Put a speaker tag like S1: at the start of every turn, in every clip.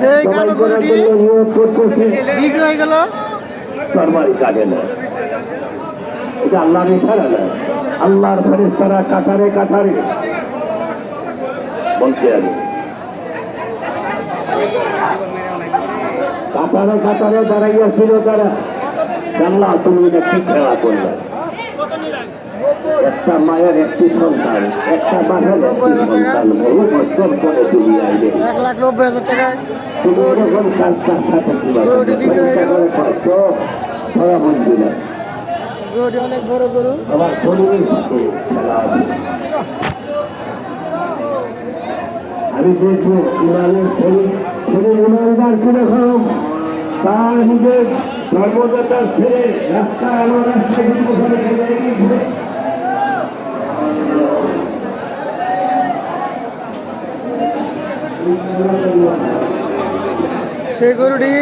S1: সেই কালো গরুটি বিক্রি হয়ে গেল।
S2: তরবারি কাটে না। এটা আল্লাহর ইশারা না। আল্লাহর ফেরেশতারা কাতারে কাতারে। বলতে আমি কাতারে কাতারে দাঁড়াইয়া ছিল তারা। আল্লাহ তুমি এটা কি খেলা করলে। একটা মায়ের একটি সন্তান একটা বাঘের একটি সন্তান বহু বছর পরে তুমি আইলে
S1: এক লাখ নব্বই হাজার টাকায়
S2: তুমি যখন
S1: হয়ে
S2: ধরা না।
S1: অনেক বড় গরু।
S2: আমার শরীরের সাথে খেলা আমি দেখব ইমানের শরীর শরীর ইমানদার কীরকম তার নিজের ধর্মদাতার ছেড়ে রাস্তা আমার রাস্তায়
S1: সেই গরুটি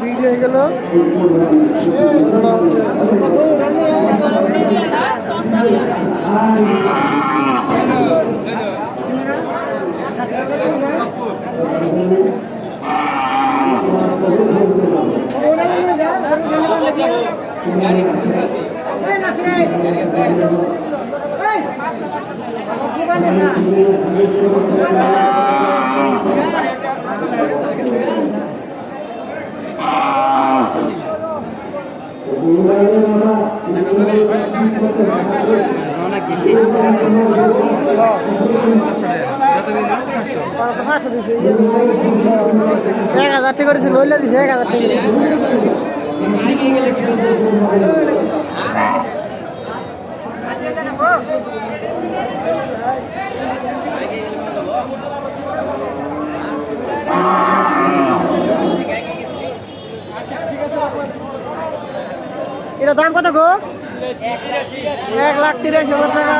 S1: বিক্রি হয়ে গেল। গরুটা এক হাজার টাকা দিছে নইলে দিছে এক হাজার টাকা এটা দাম কত গো? এক লাখ তিরাশি হাজার টাকা।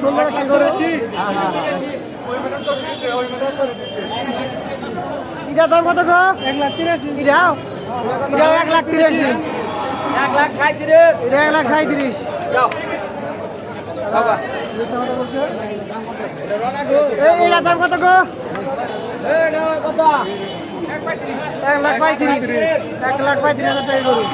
S1: সুন্দর একটা গরু। এটা দাম কত গো? এক লাখ তিরাশি। এটাও এটাও এক লাখ তিরাশি।
S3: এক লাখ সাঁত্রিশ
S1: এটা এক লাখ সাঁত্রিশ
S3: যাও।
S1: মিথ্যা কথা বলছো?
S3: রওনা গো
S1: এই এটার দাম কত গো?
S3: কত?
S1: এক লাখ পঁয়ত্রিশ এক লাখ পঁয়ত্রিশ হাজার টাকা করুন